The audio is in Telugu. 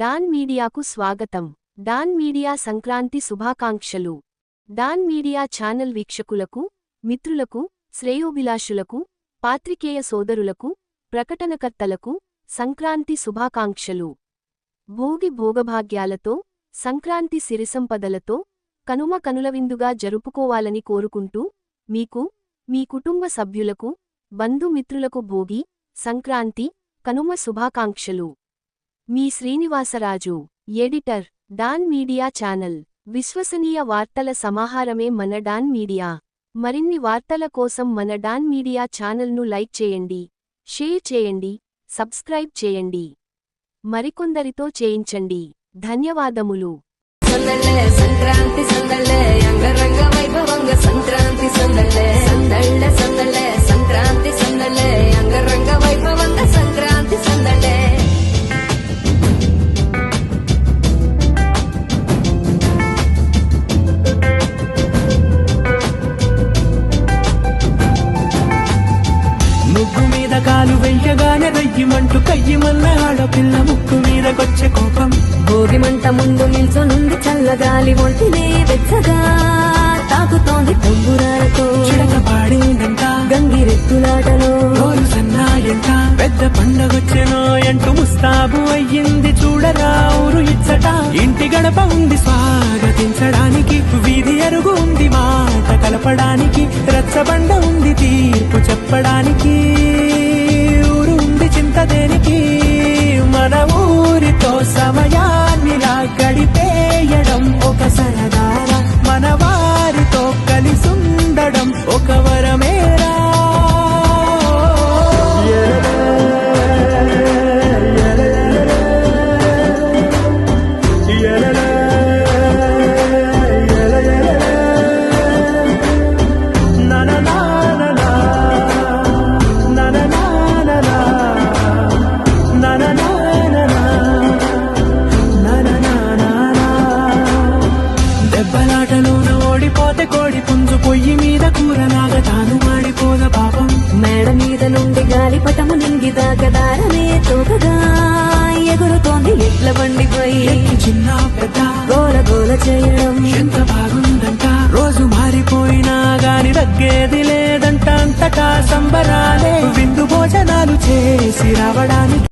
డాన్ మీడియాకు స్వాగతం. డాన్ మీడియా సంక్రాంతి శుభాకాంక్షలు. డాన్ మీడియా ఛానల్ వీక్షకులకు మిత్రులకు శ్రేయోభిలాషులకు పాత్రికేయ సోదరులకు ప్రకటనకర్తలకు సంక్రాంతి శుభాకాంక్షలు. భోగి భోగభాగ్యాలతో సంక్రాంతి సిరిసంపదలతో కనుమ కనులవిందుగా జరుపుకోవాలని కోరుకుంటూ మీకు మీ కుటుంబ సభ్యులకు బంధుమిత్రులకు భోగి సంక్రాంతి కనుమ శుభాకాంక్షలు. మీ Srinivasaraju editor Don media channel. విశ్వసనీయ వార్తల సమాహారమే మన డాన్ మీడియా. మరిన్ని వార్తల కోసం మన డాన్ మీడియా ఛానల్ను లైక్ చేయండి షేర్ చేయండి సబ్స్క్రైబ్ చేయండి. మరికొందరితో చేయించండి. ధన్యవాదములు. సంక్రాంతి సందళ్ళే. కాలు వెయ్యగానే రయ్యమంటూ కయ్యమన్న ఆడపిల్ల ముక్కు మీదకొచ్చే కోపం. భోగి మంట ముందు నిల్చొనుంది చల్లగాలి ఒంటినే వెచ్చగా తాకుతోంది తంబురాలతో. చిడక పాడిందంట. గంగిరెత్తులాటలో. రోజు సన్నాయంట. పెద్ద పండగొచ్చెనో అంటూ ముస్తాబు అయ్యింది చూడరా ఊరు ఇచ్చట. ఇంటి గడప ఉంది స్వాగతించడానికి వీధి అరుగు ఉంది మాట కలపడానికి రచ్చబండ ఉంది తీర్పు చెప్పడానికి. ఉండడం ఒక వరం. ఓడిపోతే కోడి పుంజు పొయ్యి మీద కూరలాగా తాను మాడిపోద పాపం. మేడ మీద నుండి గాలిపటము నింగి దాకదారమే తోకగా ఎగురుతోంది ఎట్ల బండిపై ఎక్కి చిన్న పెద్ద గోల గోల చేయడం. ఎంత బాగుందంట? రోజు మారిపోయినా గాని తగ్గేది లేదంట. అంతటా సంబరాలే. విందు భోజనాలు చేసి రావడానికి